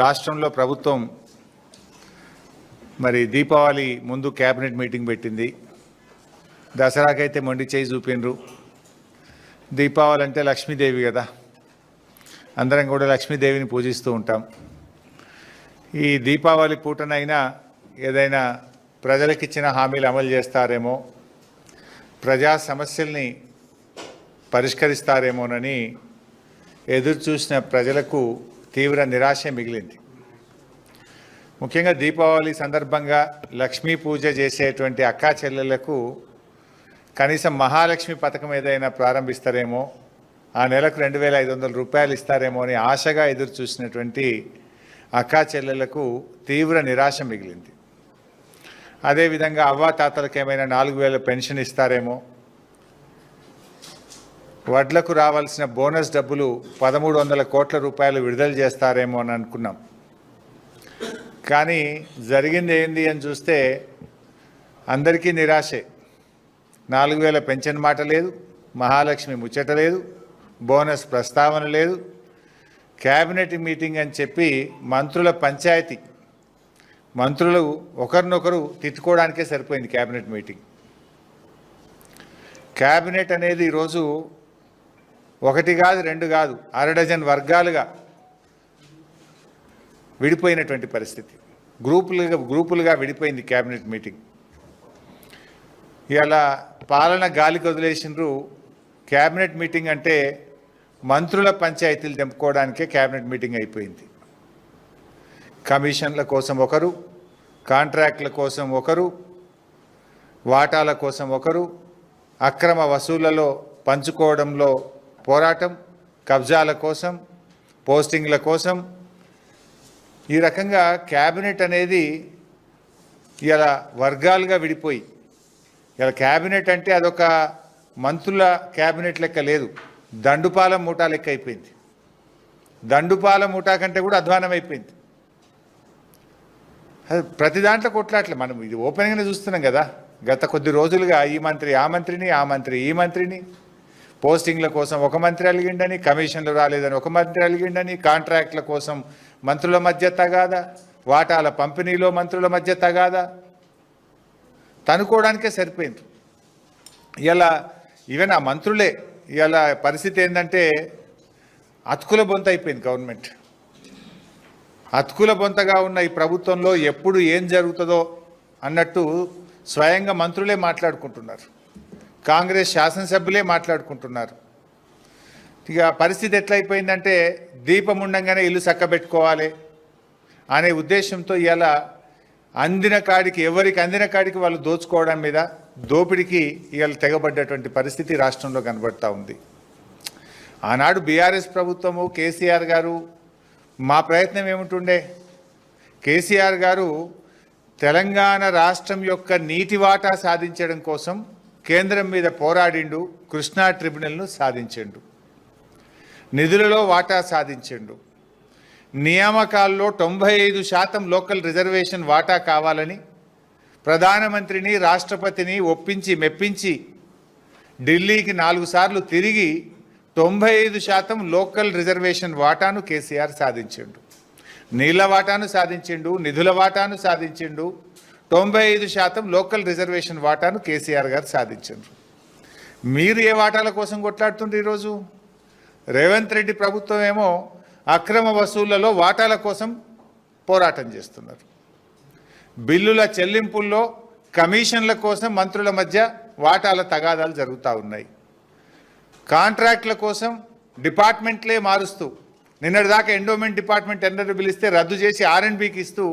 రాష్ట్రంలో ప్రభుత్వం మరి దీపావళి ముందు క్యాబినెట్ మీటింగ్ పెట్టింది. దసరాకైతే మొండి చేయి చూపిండ్రు. దీపావళి అంటే లక్ష్మీదేవి కదా. అందరం కూడా లక్ష్మీదేవిని పూజిస్తూ ఉంటాం. ఈ దీపావళి పూటనైనా ఏదైనా ప్రజలకిచ్చిన హామీలు అమలు చేస్తారేమో ప్రజా సమస్యల్ని పరిష్కరిస్తారేమోనని ఎదురు చూసిన ప్రజలకు తీవ్ర నిరాశ మిగిలింది. ముఖ్యంగా దీపావళి సందర్భంగా లక్ష్మీ పూజ చేసేటువంటి అక్కా చెల్లెళ్ళకు కనీసం మహాలక్ష్మి పథకం ఏదైనా ప్రారంభిస్తారేమో ఆ నెలకు రెండు వేల ఐదు వందల రూపాయలు ఇస్తారేమో అని ఆశగా ఎదురు చూసినటువంటి అక్కా చెల్లెళ్ళకు తీవ్ర నిరాశ మిగిలింది. అదేవిధంగా అవ్వా తాతలకు ఏమైనా నాలుగు వేల పెన్షన్ ఇస్తారేమో వడ్లకు రావాల్సిన బోనస్ డబ్బులు పదమూడు వందల కోట్ల రూపాయలు విడుదల చేస్తారేమో అని అనుకున్నాం. కానీ జరిగింది ఏంది అని చూస్తే అందరికీ నిరాశే. నాలుగు వేల పెన్షన్ మాట లేదు మహాలక్ష్మి ముచ్చట లేదు బోనస్ ప్రస్తావన లేదు. క్యాబినెట్ మీటింగ్ అని చెప్పి మంత్రుల పంచాయతీ. మంత్రులు ఒకరినొకరు తిట్టుకోవడానికే సరిపోయింది క్యాబినెట్ మీటింగ్. క్యాబినెట్ అనేది ఈరోజు ఒకటి కాదు రెండు కాదు అర డజన్ వర్గాలుగా విడిపోయినటువంటి పరిస్థితి. గ్రూపులుగా గ్రూపులుగా విడిపోయింది క్యాబినెట్ మీటింగ్. ఇలా పాలన గాలికి వదిలేసినారు క్యాబినెట్ మీటింగ్ అంటే మంత్రుల పంచాయతీలు తెంపుకోవడానికే క్యాబినెట్ మీటింగ్ అయిపోయింది. కమిషన్ల కోసం ఒకరు కాంట్రాక్ట్ల కోసం ఒకరు వాటాల కోసం ఒకరు అక్రమ వసూళ్ళలో పంచుకోవడంలో పోరాటం కబ్జాల కోసం పోస్టింగ్ల కోసం. ఈ రకంగా క్యాబినెట్ అనేది ఇలా వర్గాలుగా విడిపోయి ఇలా క్యాబినెట్ అంటే అదొక మంత్రుల క్యాబినెట్ లెక్క లేదు. దండుపాల మూటా లెక్క అయిపోయింది. దండుపాల మూటా కంటే కూడా అధ్వానం అయిపోయింది. ప్రతి దాంట్లో కొట్లాట్లే. మనం ఇది ఓపెన్గానే చూస్తున్నాం కదా. గత కొద్ది రోజులుగా ఈ మంత్రి ఆ మంత్రిని ఆ మంత్రి ఈ మంత్రిని. పోస్టింగ్ల కోసం ఒక మంత్రి అలిగిండని కమిషన్లు రాలేదని ఒక మంత్రి అలిగిండని కాంట్రాక్ట్ల కోసం మంత్రుల మధ్య తగాదా వాటాల పంపిణీలో మంత్రుల మధ్య తగాదా. తనుకోవడానికే సరిపోయింది. ఇలా ఈవెన్ ఆ మంత్రులే ఇలా పరిస్థితి ఏంటంటే అతుకుల బొంత అయిపోయింది గవర్నమెంట్. అతుకుల బొంతగా ఉన్న ఈ ప్రభుత్వంలో ఎప్పుడు ఏం జరుగుతుందో అన్నట్టు స్వయంగా మంత్రులే మాట్లాడుకుంటున్నారు. కాంగ్రెస్ శాసనసభ్యులే మాట్లాడుకుంటున్నారు. ఇక పరిస్థితి ఎట్లయిపోయిందంటే దీపం ఉండంగానే ఇల్లు చక్కబెట్టుకోవాలి అనే ఉద్దేశంతో ఇలా అందిన కాడికి ఎవరికి అందిన కాడికి వాళ్ళు దోచుకోవడం మీద దోపిడికి ఇవాళ తెగబడ్డటువంటి పరిస్థితి రాష్ట్రంలో కనబడతా ఉంది. ఆనాడు బీఆర్ఎస్ ప్రభుత్వము కేసీఆర్ గారు మా ప్రయత్నం ఏమిటండే? కేసీఆర్ గారు తెలంగాణ రాష్ట్రం యొక్క నీటి వాటా సాధించడం కోసం కేంద్రం మీద పోరాడిండు కృష్ణా ట్రిబ్యునల్ను సాధించిండు. నిధులలో వాటా సాధించిండు. నియామకాల్లో తొంభై ఐదు శాతం లోకల్ రిజర్వేషన్ వాటా కావాలని ప్రధానమంత్రిని రాష్ట్రపతిని ఒప్పించి మెప్పించి ఢిల్లీకి నాలుగు సార్లు తిరిగి తొంభై ఐదు శాతం లోకల్ రిజర్వేషన్ వాటాను కేసీఆర్ సాధించిండు. నీళ్ళ వాటాను సాధించిండు నిధుల వాటాను సాధించిండు. తొంభై ఐదు శాతం లోకల్ రిజర్వేషన్ వాటాను కేసీఆర్ గారు సాధించారు మీరు ఏ వాటాల కోసం కొట్లాడుతుండ్రు ఈరోజు? రేవంత్ రెడ్డి ప్రభుత్వం ఏమో అక్రమ వసూళ్ళలో వాటాల కోసం పోరాటం చేస్తున్నారు. బిల్లుల చెల్లింపుల్లో కమిషన్ల కోసం మంత్రుల మధ్య వాటాల తగాదాలు జరుగుతూ ఉన్నాయి. కాంట్రాక్ట్ల కోసం డిపార్ట్మెంట్లే మారుస్తూ నిన్నటిదాకా ఎండోమెంట్ డిపార్ట్మెంట్ టెండర్ పిలిస్తే రద్దు చేసి ఆర్ఎండ్బికి ఇస్తూ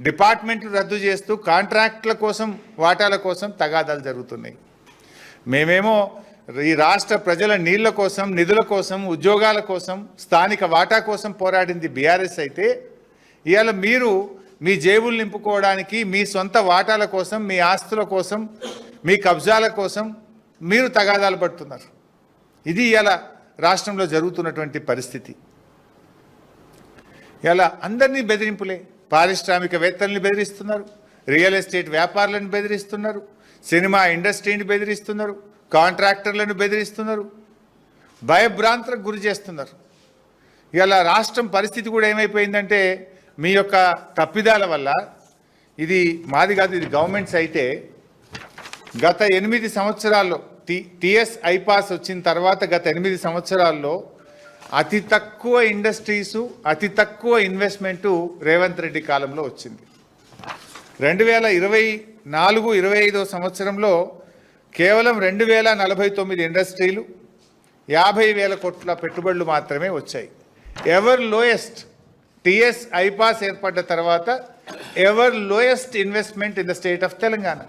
డిపార్ట్మెంట్లు రద్దు చేస్తూ కాంట్రాక్ట్ల కోసం వాటాల కోసం తగాదాలు జరుగుతున్నాయి. మేమేమో ఈ రాష్ట్ర ప్రజల నీళ్ళ కోసం నిధుల కోసం ఉద్యోగాల కోసం స్థానిక వాటా కోసం పోరాడింది బీఆర్ఎస్ అయితే ఇవాళ మీరు మీ జేబులు నింపుకోవడానికి మీ సొంత వాటాల కోసం మీ ఆస్తుల కోసం మీ కబ్జాల కోసం మీరు తగాదాలు పడుతున్నారు. ఇది ఇలా రాష్ట్రంలో జరుగుతున్నటువంటి పరిస్థితి. ఇలా అందరినీ బెదిరింపులే. పారిశ్రామికవేత్తల్ని బెదిరిస్తున్నారు రియల్ ఎస్టేట్ వ్యాపారులను బెదిరిస్తున్నారు సినిమా ఇండస్ట్రీని బెదిరిస్తున్నారు కాంట్రాక్టర్లను బెదిరిస్తున్నారు భయభ్రాంతలకు గురి చేస్తున్నారు. ఇలా రాష్ట్రం పరిస్థితి కూడా ఏమైపోయిందంటే మీ యొక్క తప్పిదాల వల్ల ఇది మాది కాదు ఇది గవర్నమెంట్స్ అయితే గత ఎనిమిది సంవత్సరాల్లో టి టీఎస్ ఐపాస్ వచ్చిన తర్వాత గత ఎనిమిది సంవత్సరాల్లో అతి తక్కువ ఇండస్ట్రీసు అతి తక్కువ ఇన్వెస్ట్మెంటు రేవంత్ రెడ్డి కాలంలో వచ్చింది. రెండు వేల ఇరవై నాలుగు ఇరవై ఐదో సంవత్సరంలో కేవలం రెండు వేల నలభై తొమ్మిది ఇండస్ట్రీలు యాభై వేల కోట్ల పెట్టుబడులు మాత్రమే వచ్చాయి. ఎవర్ లోయెస్ట్ టిఎస్ ఐపాస్ ఏర్పడ్డ తర్వాత ever lowest investment in the state of Telangana.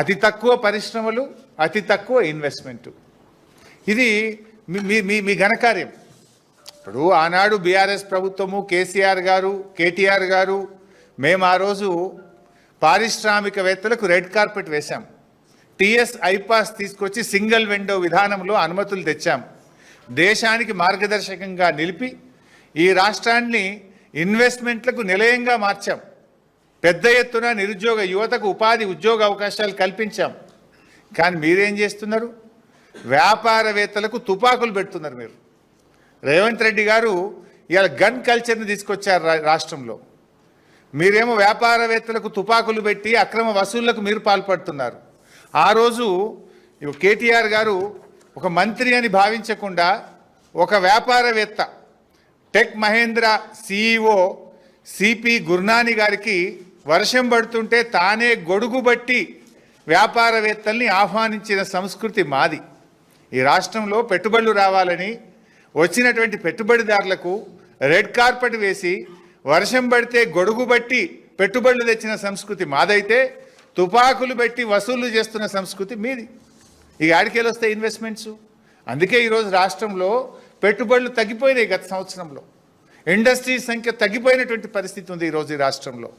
అతి తక్కువ పరిశ్రమలు అతి తక్కువ ఇన్వెస్ట్మెంటు. ఇది మీ- మీ మీ ఘనకార్యం. ఇప్పుడు ఆనాడు బీఆర్ఎస్ ప్రభుత్వము కేసీఆర్ గారు కేటీఆర్ గారు మేము ఆ రోజు పారిశ్రామికవేత్తలకు రెడ్ కార్పెట్ వేశాం. టీఎస్ ఐపాస్ తీసుకొచ్చి సింగిల్ విండో విధానంలో అనుమతులు తెచ్చాం. దేశానికి మార్గదర్శకంగా నిలిపి ఈ రాష్ట్రాన్ని ఇన్వెస్ట్మెంట్లకు నిలయంగా మార్చాం. పెద్ద ఎత్తున నిరుద్యోగ యువతకు ఉపాధి ఉద్యోగ అవకాశాలు కల్పించాం. కానీ మీరేం చేస్తున్నారు? వ్యాపారవేత్తలకు తుపాకులు పెడుతున్నారు మీరు. రేవంత్ రెడ్డి గారు ఇవాళ గన్ కల్చర్ని తీసుకొచ్చారు రా- రాష్ట్రంలో. మీరేమో వ్యాపారవేత్తలకు తుపాకులు పెట్టి అక్రమ వసూళ్ళకు మీరు పాల్పడుతున్నారు. ఆ రోజు కేటీఆర్ గారు ఒక మంత్రి అని భావించకుండా ఒక వ్యాపారవేత్త tech Mahindra CEO CP Gurnani గారికి వర్షం పడుతుంటే తానే గొడుగు బట్టి వ్యాపారవేత్తల్ని ఆహ్వానించిన సంస్కృతి మాది. ఈ రాష్ట్రంలో పెట్టుబడులు రావాలని వచ్చినటువంటి పెట్టుబడిదారులకు రెడ్ కార్పెట్ వేసి వర్షం పడితే గొడుగు బట్టి పెట్టుబడులు తెచ్చిన సంస్కృతి మాదైతే తుపాకులు పెట్టి వసూలు చేస్తున్న సంస్కృతి మీది. ఇక ఆడికేలు వస్తాయి ఇన్వెస్ట్మెంట్స్ అందుకే ఈరోజు రాష్ట్రంలో పెట్టుబడులు తగ్గిపోయినాయి గత సంవత్సరంలో. ఇండస్ట్రీస్ సంఖ్య తగ్గిపోయినటువంటి పరిస్థితి ఉంది ఈరోజు ఈ రాష్ట్రంలో.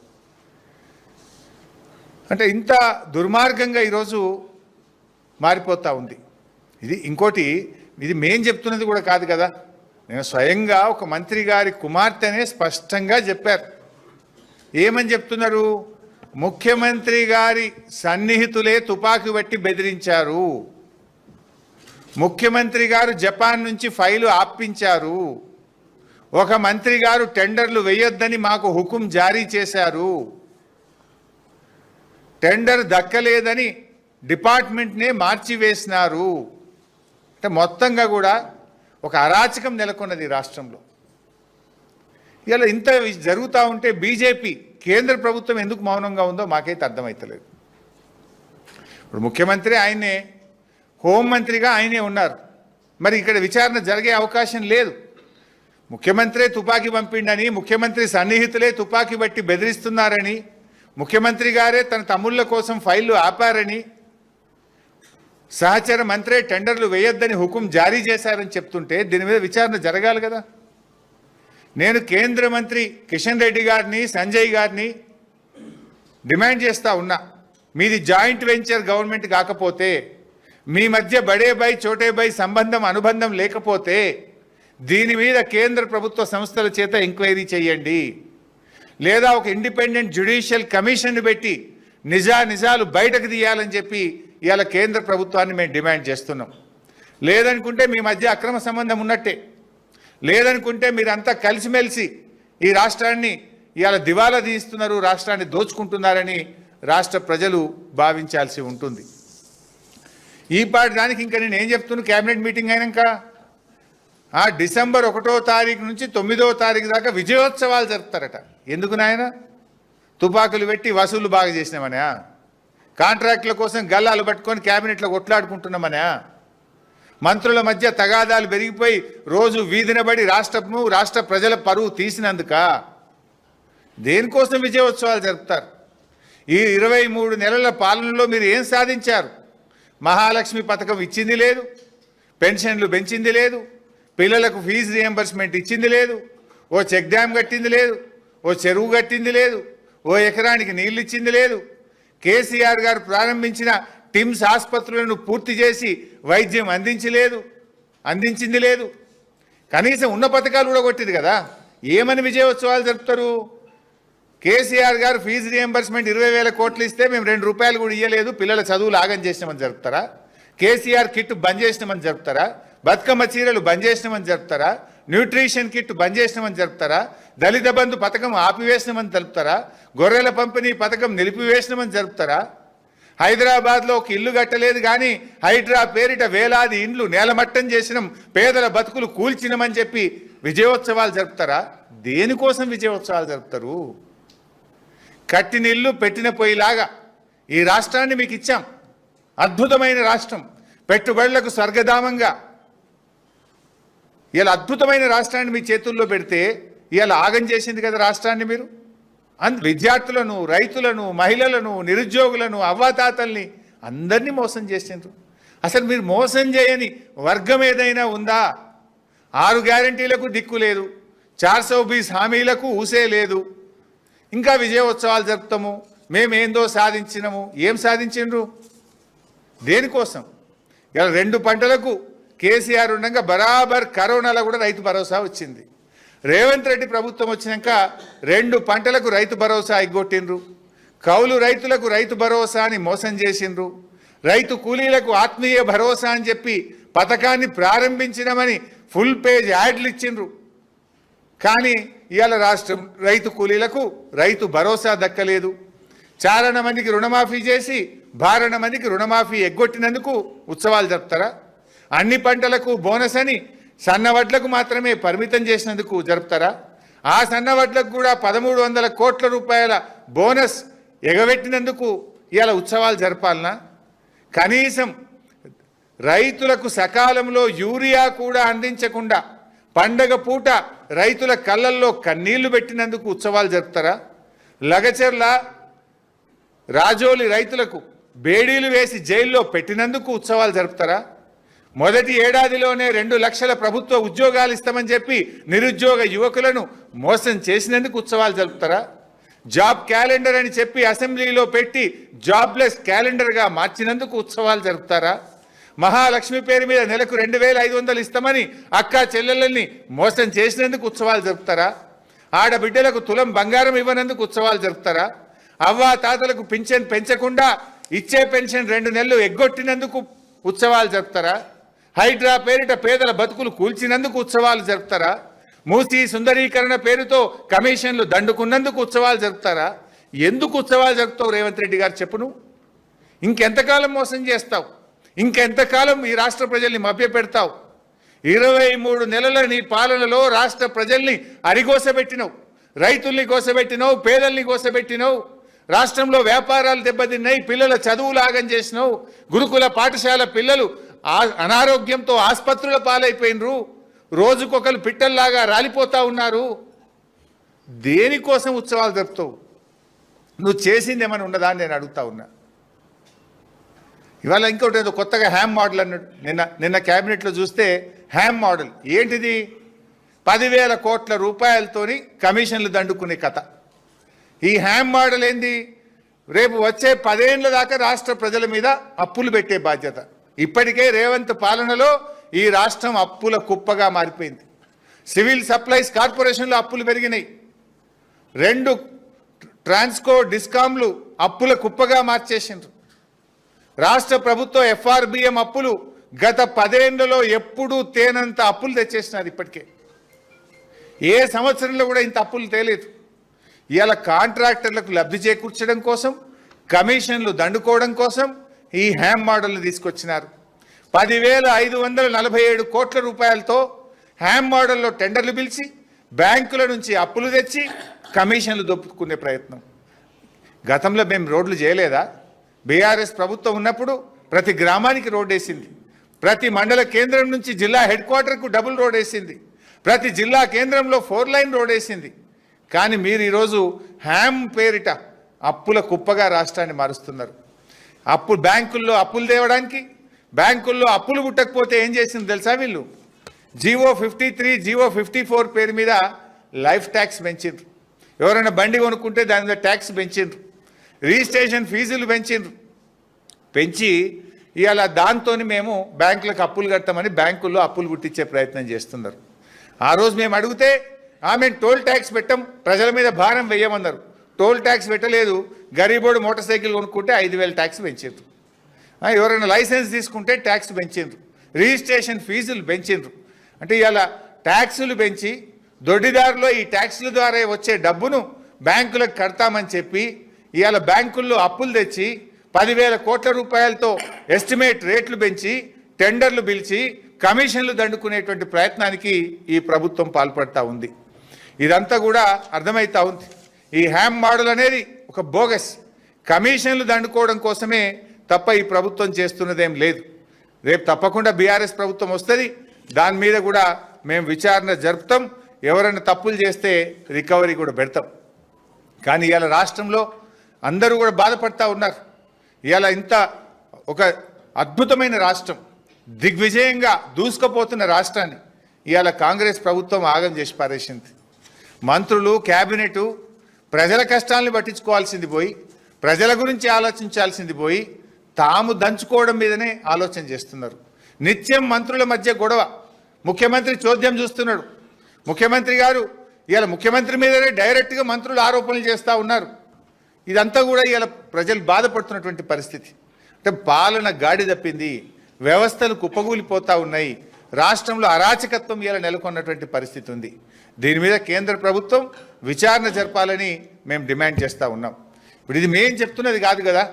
అంటే ఇంత దుర్మార్గంగా ఈరోజు మారిపోతూ ఉంది. ఇది ఇంకోటి ఇది మేం చెప్తున్నది కూడా కాదు కదా. నేను స్వయంగా ఒక మంత్రి గారి కుమార్తెనే స్పష్టంగా చెప్పారు. ఏమని చెప్తున్నారు? ముఖ్యమంత్రి గారి సన్నిహితులే తుపాకీ బట్టి బెదిరించారు. ముఖ్యమంత్రి గారు జపాన్ నుంచి ఫైలు ఆపించారు ఒక మంత్రి గారు టెండర్లు వేయొద్దని మాకు హుకుం జారీ చేశారు. టెండర్ దక్కలేదని డిపార్ట్మెంట్నే మార్చివేసినారు. అంటే మొత్తంగా కూడా ఒక అరాచకం నెలకొన్నది రాష్ట్రంలో. ఇలా ఇంత జరుగుతూ ఉంటే బీజేపీ కేంద్ర ప్రభుత్వం ఎందుకు మౌనంగా ఉందో మాకైతే అర్థమవుతలేదు ఇప్పుడు ముఖ్యమంత్రి ఆయనే హోంమంత్రిగా ఆయనే ఉన్నారు. మరి ఇక్కడ విచారణ జరిగే అవకాశం లేదు. ముఖ్యమంత్రే తుపాకీ పంపిండని ముఖ్యమంత్రి సన్నిహితులే తుపాకీ బట్టి బెదిరిస్తున్నారని ముఖ్యమంత్రి గారే తన తమ్ముళ్ళ కోసం ఫైళ్ళు ఆపారని సహచర మంత్రే టెండర్లు వేయొద్దని హుకుం జారీ చేశారని చెప్తుంటే దీని మీద విచారణ జరగాలి కదా. నేను కేంద్ర మంత్రి కిషన్ రెడ్డి గారిని సంజయ్ గారిని డిమాండ్ చేస్తా ఉన్నా. మీది జాయింట్ వెంచర్ గవర్నమెంట్ కాకపోతే మీ మధ్య బడే బై చోటే బై సంబంధం అనుబంధం లేకపోతే దీని మీద కేంద్ర ప్రభుత్వ సంస్థల చేత ఎంక్వైరీ చేయండి. లేదా ఒక ఇండిపెండెంట్ జ్యుడిషియల్ కమిషన్ పెట్టి నిజా నిజాలు బయటకు తీయాలని చెప్పి ఇవాళ కేంద్ర ప్రభుత్వాన్ని మేము డిమాండ్ చేస్తున్నాం. లేదనుకుంటే మీ మధ్య అక్రమ సంబంధం ఉన్నట్టే. లేదనుకుంటే మీరంతా కలిసిమెలిసి ఈ రాష్ట్రాన్ని ఇవాళ దివాలా తీస్తున్నారు రాష్ట్రాన్ని దోచుకుంటున్నారని రాష్ట్ర ప్రజలు భావించాల్సి ఉంటుంది. ఈ పాటి దానికి ఇంకా నేను ఏం చెప్తున్నాను క్యాబినెట్ మీటింగ్ అయినాక ఆ డిసెంబర్ ఒకటో తారీఖు నుంచి తొమ్మిదో తారీఖు దాకా విజయోత్సవాలు జరుపుతారట. ఎందుకు నాయన? తుపాకులు పెట్టి వసూలు బాగా చేసినామనే కాంట్రాక్టుల కోసం గల్లాలు పట్టుకొని క్యాబినెట్లో కొట్లాడుకుంటున్నామనా. మంత్రుల మధ్య తగాదాలు పెరిగిపోయి రోజు వీధినబడి రాష్ట్రము రాష్ట్ర ప్రజల పరువు తీసినందుక దేనికోసం విజయోత్సవాలు జరుపుతారు? ఈ ఇరవై మూడు నెలల పాలనలో మీరు ఏం సాధించారు? మహాలక్ష్మి పథకం ఇచ్చింది లేదు పెన్షన్లు పెంచింది లేదు పిల్లలకు ఫీజు రియంబర్స్మెంట్ ఇచ్చింది లేదు ఓ చెక్ డ్యామ్ కట్టింది లేదు ఓ చెరువు కట్టింది లేదు ఓ ఎకరానికి నీళ్ళు ఇచ్చింది లేదు కేసీఆర్ గారు ప్రారంభించిన టిమ్స్ ఆసుపత్రులను పూర్తి చేసి వైద్యం అందించలేదు అందించింది లేదు. కనీసం ఉన్న పథకాలు కూడా కొట్టింది కదా. ఏమని విజయోత్సవాలు జరుపుతారు? కేసీఆర్ గారు ఫీజు రియంబర్స్మెంట్ ఇరవై వేల కోట్లు ఇస్తే మేము రెండు రూపాయలు కూడా ఇవ్వలేదు పిల్లల చదువులు ఆగం చేసినామని జరుపుతారా? కేసీఆర్ కిట్ బంద్ చేసినామని జరుపుతారా? బతుకమ్మ చీరలు బంద్ చేసినామని జరుపుతారా? న్యూట్రిషన్ కిట్ బంద్ చేసినామని జరుపుతారా? దళిత బంధు పథకం ఆపివేసినామని తెలుపుతారా? గొర్రెల పంపిణీ పథకం నిలిపివేసినామని జరుపుతారా? హైదరాబాద్లో ఒక ఇల్లు కట్టలేదు కానీ హైడ్రా పేరిట వేలాది ఇండ్లు నేలమట్టం చేసినాం పేదల బతుకులు కూల్చినమని చెప్పి విజయోత్సవాలు జరుపుతారా? దేనికోసం విజయోత్సవాలు జరుపుతారు? కట్టిన ఇల్లు పెట్టిన పొయ్యిలాగా ఈ రాష్ట్రాన్ని మీకు ఇచ్చాం. అద్భుతమైన రాష్ట్రం. పెట్టుబడులకు స్వర్గధామంగా ఇలా అద్భుతమైన రాష్ట్రాన్ని మీ చేతుల్లో పెడితే ఇలా ఆగం చేసింది కదా రాష్ట్రాన్ని మీరు? అంద విద్యార్థులను రైతులను మహిళలను నిరుద్యోగులను అవ్వాతాతల్ని అందరినీ మోసం చేసిండ్రు. అసలు మీరు మోసం చేయని వర్గం ఏదైనా ఉందా? ఆరు గ్యారంటీలకు దిక్కు లేదు. చార్ సౌ బీస్ హామీలకు ఊసే లేదు. ఇంకా విజయోత్సవాలు జరుపుతాము. మేమేందో సాధించినము. ఏం సాధించిండ్రు? దేనికోసం? ఇలా రెండు పంటలకు కేసీఆర్ ఉండగా బరాబర్ కరోనాలో కూడా రైతు భరోసా వచ్చింది. రేవంత్ రెడ్డి ప్రభుత్వం వచ్చినాక రెండు పంటలకు రైతు భరోసా ఎగ్గొట్టిండ్రు కౌలు రైతులకు రైతు భరోసా అని మోసం చేసిండ్రు. రైతు కూలీలకు ఆత్మీయ భరోసా అని చెప్పి పథకాన్ని ప్రారంభించినమని ఫుల్ పేజ్ యాడ్లు ఇచ్చిండ్రు. కానీ ఇవాళ రాష్ట్రం రైతు కూలీలకు రైతు భరోసా దక్కలేదు. చారణ మందికి రుణమాఫీ చేసి భారణ మందికి రుణమాఫీ ఎగ్గొట్టినందుకు ఉత్సవాలు జరుపుతారా? అన్ని పంటలకు బోనస్ అని సన్నవడ్లకు మాత్రమే పరిమితం చేసినందుకు జరుపుతారా? ఆ సన్నవడ్లకు కూడా పదమూడు వందల కోట్ల రూపాయల బోనస్ ఎగబెట్టినందుకు ఇవాళ ఉత్సవాలు జరపాలనా? కనీసం రైతులకు సకాలంలో యూరియా కూడా అందించకుండా పండగ పూట రైతుల కళ్ళల్లో కన్నీళ్ళు పెట్టినందుకు ఉత్సవాలు జరుపుతారా? లగచెర్ల రాజోలి రైతులకు బేడీలు వేసి జైల్లో పెట్టినందుకు ఉత్సవాలు జరుపుతారా? మొదటి ఏడాదిలోనే రెండు లక్షల ప్రభుత్వ ఉద్యోగాలు ఇస్తామని చెప్పి నిరుద్యోగ యువకులను మోసం చేసినందుకు ఉత్సవాలు జరుపుతారా? జాబ్ క్యాలెండర్ అని చెప్పి అసెంబ్లీలో పెట్టి జాబ్లెస్ క్యాలెండర్గా మార్చినందుకు ఉత్సవాలు జరుపుతారా? మహాలక్ష్మి పేరు మీద నెలకు రెండు వేల ఐదు వందలు ఇస్తామని అక్క చెల్లెళ్ళని మోసం చేసినందుకు ఉత్సవాలు జరుపుతారా? ఆడబిడ్డలకు తులం బంగారం ఇవ్వనందుకు ఉత్సవాలు జరుపుతారా? అవ్వ తాతలకు పింఛన్ పెంచకుండా ఇచ్చే పెన్షన్ రెండు నెలలు ఎగ్గొట్టినందుకు ఉత్సవాలు జరుపుతారా? హైడ్రా పేరిట పేదల బతుకులు కూల్చినందుకు ఉత్సవాలు జరుపుతారా? మూసి సుందరీకరణ పేరుతో కమిషన్లు దండుకున్నందుకు ఉత్సవాలు జరుపుతారా? ఎందుకు ఉత్సవాలు జరుపుతావు రేవంత్ రెడ్డి గారు చెప్పును? ఇంకెంతకాలం మోసం చేస్తావు? ఇంకెంతకాలం ఈ రాష్ట్ర ప్రజల్ని మభ్యపెడతావు? ఇరవై మూడు నెలల నీ పాలనలో రాష్ట్ర ప్రజల్ని అరిగోసబెట్టినవు. రైతుల్ని కోసబెట్టినవు పేదల్ని కోసబెట్టినవు రాష్ట్రంలో వ్యాపారాలు దెబ్బతిన్నాయి పిల్లల చదువులు ఆగం చేసినావు. గురుకుల పాఠశాల పిల్లలు అనారోగ్యంతో ఆసుపత్రుల పాలైపోయినరు. రోజుకొకరు పిట్టల్లాగా రాలిపోతూ ఉన్నారు. దేనికోసం ఉత్సవాలు జరుపుతావు? నువ్వు చేసింది ఏమైనా ఉండదా అని నేను అడుగుతా ఉన్నా. ఇవాళ ఇంకోటి ఏదో కొత్తగా హ్యామ్ మోడల్ అన్నాడు నిన్న నిన్న క్యాబినెట్లో చూస్తే హ్యామ్ మోడల్. ఏంటిది? పదివేల కోట్ల రూపాయలతోని కమిషన్లు దండుకునే కథ. ఈ హ్యామ్ మోడల్ ఏంది? రేపు వచ్చే పదేళ్ళ దాకా రాష్ట్ర ప్రజల మీద అప్పులు పెట్టే బాధ్యత. ఇప్పటికే రేవంత్ పాలనలో ఈ రాష్ట్రం అప్పుల కుప్పగా మారిపోయింది. సివిల్ సప్లైస్ కార్పొరేషన్లో అప్పులు పెరిగినాయి. రెండు ట్రాన్స్కో డిస్కామ్లు అప్పుల కుప్పగా మార్చేసిండ్రు. రాష్ట్ర ప్రభుత్వ ఎఫ్ఆర్బిఎం అప్పులు గత పదేళ్ళలో ఎప్పుడూ తేనంత అప్పులు తెచ్చేసినారు ఇప్పటికే. ఏ సంవత్సరంలో కూడా ఇంత అప్పులు తేలేదు. ఇవాళ కాంట్రాక్టర్లకు లబ్ధి చేకూర్చడం కోసం కమిషన్లు దండుకోవడం కోసం ఈ హ్యామ్ మోడల్ని తీసుకొచ్చినారు. పదివేల ఐదు వందల నలభై ఏడు కోట్ల రూపాయలతో హ్యామ్ మోడల్లో టెండర్లు పిలిచి బ్యాంకుల నుంచి అప్పులు తెచ్చి కమిషన్లు దొప్పుకునే ప్రయత్నం. గతంలో మేము రోడ్లు చేయలేదా? బీఆర్ఎస్ ప్రభుత్వం ఉన్నప్పుడు ప్రతి గ్రామానికి రోడ్ వేసింది. ప్రతి మండల కేంద్రం నుంచి జిల్లా హెడ్ క్వార్టర్కు డబుల్ రోడ్ వేసింది. ప్రతి జిల్లా కేంద్రంలో ఫోర్ లైన్ రోడ్ వేసింది. కానీ మీరు ఈరోజు హ్యామ్ పేరిట అప్పుల కుప్పగా రాష్ట్రాన్ని మారుస్తున్నారు. అప్పు బ్యాంకుల్లో అప్పులు తేవడానికి బ్యాంకుల్లో అప్పులు పుట్టకపోతే ఏం చేసింది తెలుసా వీళ్ళు? GO fifty three GO fifty four పేరు మీద లైఫ్ ట్యాక్స్ పెంచిండ్రు. ఎవరైనా బండి కొనుక్కుంటే దాని మీద ట్యాక్స్ పెంచిండ్రు. రిజిస్ట్రేషన్ ఫీజులు పెంచిండ్రు. పెంచి ఇవాళ దాంతో మేము బ్యాంకులకు అప్పులు కడతామని బ్యాంకుల్లో అప్పులు పుట్టించే ప్రయత్నం చేస్తున్నారు. ఆ రోజు మేము అడిగితే ఆమె టోల్ ట్యాక్స్ పెట్టం ప్రజల మీద భారం వేయమన్నారు. టోల్ ట్యాక్స్ పెట్టలేదు గరీబోడు మోటార్ సైకిల్ కొనుక్కుంటే ఐదు వేలు ట్యాక్స్ పెంచిండ్రు. ఎవరైనా లైసెన్స్ తీసుకుంటే ట్యాక్స్ పెంచిండ్రు. రిజిస్ట్రేషన్ ఫీజులు పెంచిండ్రు. అంటే ఇవాళ ట్యాక్సులు పెంచి దొడ్డిదారులో ఈ ట్యాక్సుల ద్వారా వచ్చే డబ్బును బ్యాంకులకు కడతామని చెప్పి ఇవాళ బ్యాంకుల్లో అప్పులు తెచ్చి పదివేల కోట్ల రూపాయలతో ఎస్టిమేట్ రేట్లు పెంచి టెండర్లు పిలిచి కమిషన్లు దండుకునేటువంటి ప్రయత్నానికి ఈ ప్రభుత్వం పాల్పడతా ఉంది. ఇదంతా కూడా అర్థమవుతా ఉంది. ఈ హ్యామ్ మోడల్ అనేది ఒక బోగస్ కమిషన్లు దండుకోవడం కోసమే తప్ప ఈ ప్రభుత్వం చేస్తున్నదేం లేదు. రేపు తప్పకుండా బీఆర్ఎస్ ప్రభుత్వం వస్తుంది. దాని మీద కూడా మేము విచారణ జరుపుతాం. ఎవరైనా తప్పులు చేస్తే రికవరీ కూడా పెడతాం. కానీ ఇవాళ రాష్ట్రంలో అందరూ కూడా బాధపడతా ఉన్నారు. ఇవాళ ఇంత ఒక అద్భుతమైన రాష్ట్రం దిగ్విజయంగా దూసుకుపోతున్న రాష్ట్రాన్ని ఇవాళ కాంగ్రెస్ ప్రభుత్వం ఆగం చేసి పారేసింది. మంత్రులు క్యాబినెట్ ప్రజల కష్టాలను పట్టించుకోవాల్సింది పోయి ప్రజల గురించి ఆలోచించాల్సింది పోయి తాము దంచుకోవడం మీదనే ఆలోచన చేస్తున్నారు. నిత్యం మంత్రుల మధ్య గొడవ. ముఖ్యమంత్రి చోద్యం చూస్తున్నాడు. ముఖ్యమంత్రి గారు ఇవాళ ముఖ్యమంత్రి మీదనే డైరెక్ట్గా మంత్రులు ఆరోపణలు చేస్తూ ఉన్నారు. ఇదంతా కూడా ఇవాళ ప్రజలు బాధపడుతున్నటువంటి పరిస్థితి. అంటే పాలన గాడి తప్పింది వ్యవస్థలు కుప్పగూలిపోతూ ఉన్నాయి రాష్ట్రంలో అరాచకత్వం ఇలా నెలకొన్నటువంటి పరిస్థితి ఉంది. దీని మీద కేంద్ర ప్రభుత్వం విచారణ జరపాలని మేము డిమాండ్ చేస్తూ ఉన్నాం. ఇప్పుడు ఇది మేం చెప్తున్నది కాదు కదా.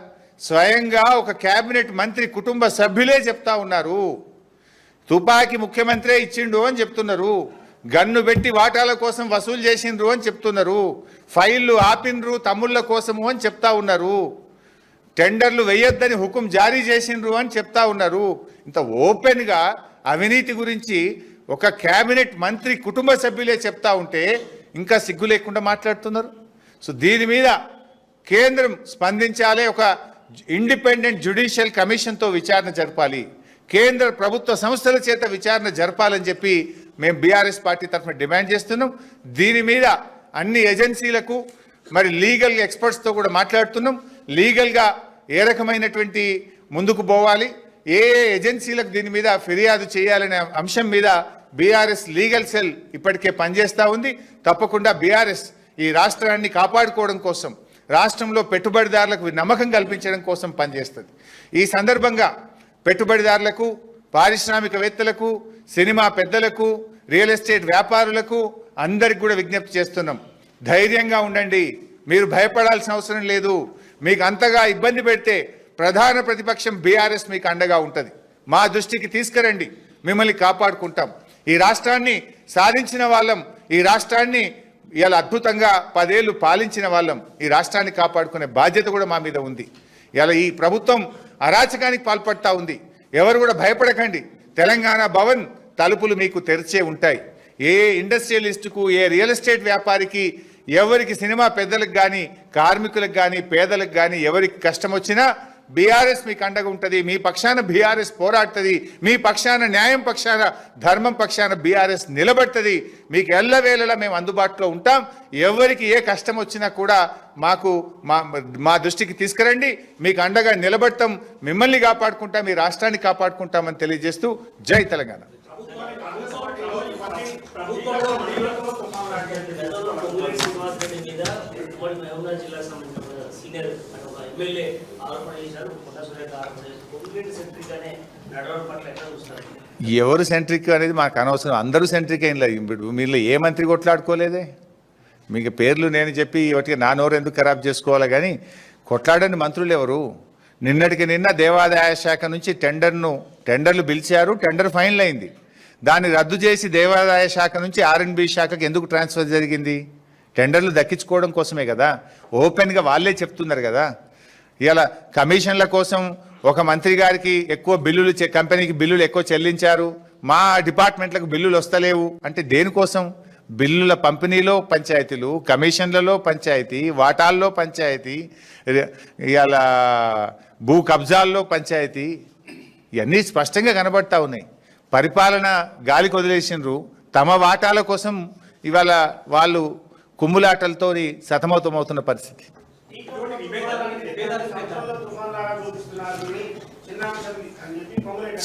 స్వయంగా ఒక కేబినెట్ మంత్రి కుటుంబ సభ్యులే చెప్తా ఉన్నారు. తుపాకీ ముఖ్యమంత్రే ఇచ్చిండు అని చెప్తున్నారు. గన్ను పెట్టి వాటాల కోసం వసూలు చేసిండ్రు అని చెప్తున్నారు. ఫైళ్ళు ఆపిండ్రు తమ్ముళ్ళ కోసము అని చెప్తా ఉన్నారు. టెండర్లు వేయొద్దని హుకుం జారీ చేసిండ్రు అని చెప్తా ఉన్నారు. ఇంత ఓపెన్గా అవినీతి గురించి ఒక కేబినెట్ మంత్రి కుటుంబ సభ్యులే చెప్తా ఉంటే ఇంకా సిగ్గు లేకుండా మాట్లాడుతున్నారు. సో దీని మీద కేంద్రం స్పందించాలి ఒక ఇండిపెండెంట్ జ్యుడిషియల్ కమిషన్తో విచారణ జరపాలి కేంద్ర ప్రభుత్వ సంస్థల చేత విచారణ జరపాలని చెప్పి మేము బీఆర్ఎస్ పార్టీ తరఫున డిమాండ్ చేస్తున్నాం. దీని మీద అన్ని ఏజెన్సీలకు మరి లీగల్ ఎక్స్పర్ట్స్తో కూడా మాట్లాడుతున్నాం. లీగల్గా ఏ రకమైనటువంటి ముందుకు పోవాలి ఏ ఏ ఏజెన్సీలకు దీని మీద ఫిర్యాదు చేయాలనే అంశం మీద బీఆర్ఎస్ లీగల్ సెల్ ఇప్పటికే పనిచేస్తూ ఉంది. తప్పకుండా బీఆర్ఎస్ ఈ రాష్ట్రాన్ని కాపాడుకోవడం కోసం రాష్ట్రంలో పెట్టుబడిదారులకు నమ్మకం కల్పించడం కోసం పనిచేస్తుంది. ఈ సందర్భంగా పెట్టుబడిదారులకు పారిశ్రామికవేత్తలకు సినిమా పెద్దలకు రియల్ ఎస్టేట్ వ్యాపారులకు అందరికి కూడా విజ్ఞప్తి చేస్తున్నాం. ధైర్యంగా ఉండండి. మీరు భయపడాల్సిన అవసరం లేదు. మీకు అంతగా ఇబ్బంది పెడితే ప్రధాన ప్రతిపక్షం బీఆర్ఎస్ మీకు అండగా ఉంటుంది. మా దృష్టికి తీసుకురండి. మిమ్మల్ని కాపాడుకుంటాం. ఈ రాష్ట్రాన్ని సాధించిన వాళ్ళం. ఈ రాష్ట్రాన్ని ఇలా అద్భుతంగా పదేళ్ళు పాలించిన వాళ్ళం. ఈ రాష్ట్రాన్ని కాపాడుకునే బాధ్యత కూడా మా మీద ఉంది. ఇలా ఈ ప్రభుత్వం అరాచకానికి పాల్పడతా ఉంది. ఎవరు కూడా భయపడకండి. తెలంగాణ భవన్ తలుపులు మీకు తెరిచే ఉంటాయి. ఏ ఇండస్ట్రియలిస్టుకు ఏ రియల్ ఎస్టేట్ వ్యాపారికి ఎవరికి సినిమా పెద్దలకు కానీ కార్మికులకు కానీ పేదలకు కానీ ఎవరికి కష్టం వచ్చినా బీఆర్ఎస్ మీకు అండగా ఉంటుంది మీ పక్షాన బీఆర్ఎస్ పోరాడుతుంది మీ పక్షాన న్యాయం పక్షాన ధర్మం పక్షాన బీఆర్ఎస్ నిలబడుతుంది. మీకు ఎల్లవేళలా మేము అందుబాటులో ఉంటాం. ఎవరికి ఏ కష్టం వచ్చినా కూడా మాకు మా మా దృష్టికి తీసుకురండి. మీకు అండగా నిలబడతాం మిమ్మల్ని కాపాడుకుంటాం మీ రాష్ట్రాన్ని కాపాడుకుంటామని తెలియజేస్తూ జై తెలంగాణ. ప్రభుత్వంలో మీద ఉమ్మడి సంబంధించిన సీనియర్ అంటే ఒక ఎమ్మెల్యే ఆరోపణ చేశారు. కొండ సురేఖ ఆరోపణ చేశారు. సెంట్రిక్ నడవడం పట్ల ఎట్లా చూస్తారు? ఎవరు సెంట్రిక్ అనేది మాకు అనవసరం. అందరూ సెంట్రిక్ అయిన లేదు మీరు ఏ మంత్రి కొట్లాడుకోలేదే? మీకు పేర్లు నేను చెప్పి ఒకటి నా నోరు ఎందుకు ఖరాబ్ చేసుకోవాలి కానీ కొట్లాడని మంత్రులు ఎవరు? నిన్నటికి నిన్న దేవాదాయ శాఖ నుంచి టెండర్ను టెండర్లు పిలిచారు. టెండర్ ఫైనల్ అయింది. దాన్ని రద్దు చేసి దేవాదాయ శాఖ నుంచి ఆర్ఎన్బి శాఖకి ఎందుకు ట్రాన్స్ఫర్ జరిగింది? టెండర్లు దక్కించుకోవడం కోసమే కదా. ఓపెన్గా వాళ్ళే చెప్తున్నారు కదా. ఇవాళ కమిషన్ల కోసం ఒక మంత్రి గారికి ఎక్కువ బిల్లులు చె- కంపెనీకి బిల్లులు ఎక్కువ చెల్లించారు. మా డిపార్ట్మెంట్లకు బిల్లులు వస్తలేవు. అంటే దేనికోసం? బిల్లుల పంపిణీలో పంచాయతీలు కమిషన్లలో పంచాయతీ వాటాల్లో పంచాయతీ ఇవాళ భూ కబ్జాల్లో పంచాయతీ ఇవన్నీ స్పష్టంగా కనబడతా ఉన్నాయి. పరిపాలన గాలికి వదిలేసిండ్రు. తమ వాటాల కోసం ఇవాళ వాళ్ళు కుమ్ములాటలతో సతమతమవుతున్న పరిస్థితి.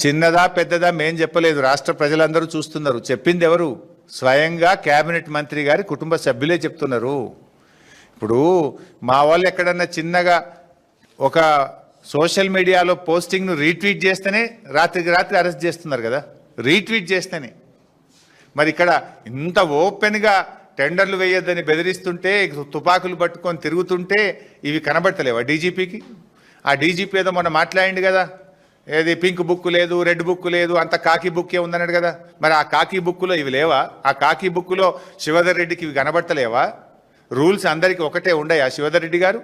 చిన్నదా పెద్దదా మేం చెప్పలేదు. రాష్ట్ర ప్రజలందరూ చూస్తున్నారు. చెప్పింది ఎవరు? స్వయంగా కేబినెట్ మంత్రి గారి కుటుంబ సభ్యులే చెప్తున్నారు. ఇప్పుడు మా వాళ్ళు ఎక్కడన్నా చిన్నగా ఒక సోషల్ మీడియాలో పోస్టింగ్ను రీట్వీట్ చేస్తేనే రాత్రికి రాత్రి అరెస్ట్ చేస్తున్నారు కదా. రీట్వీట్ చేస్తేనే. మరి ఇక్కడ ఇంత ఓపెన్గా టెండర్లు వేయొద్దని బెదిరిస్తుంటే తుపాకులు పట్టుకొని తిరుగుతుంటే ఇవి కనబడతలేవా డీజీపీకి? ఆ డీజీపీ ఏదో మొన్న మాట్లాడింది కదా. ఏది పింక్ బుక్ లేదు రెడ్ బుక్ లేదు అంత కాకి బుక్కే ఉందన్నాడు కదా. మరి ఆ కాకి బుక్లో ఇవి లేవా? ఆ కాకి బుక్లో శివధర్ రెడ్డికి ఇవి కనబడతలేవా? రూల్స్ అందరికీ ఒకటే ఉండయా శివధర్ రెడ్డి గారు?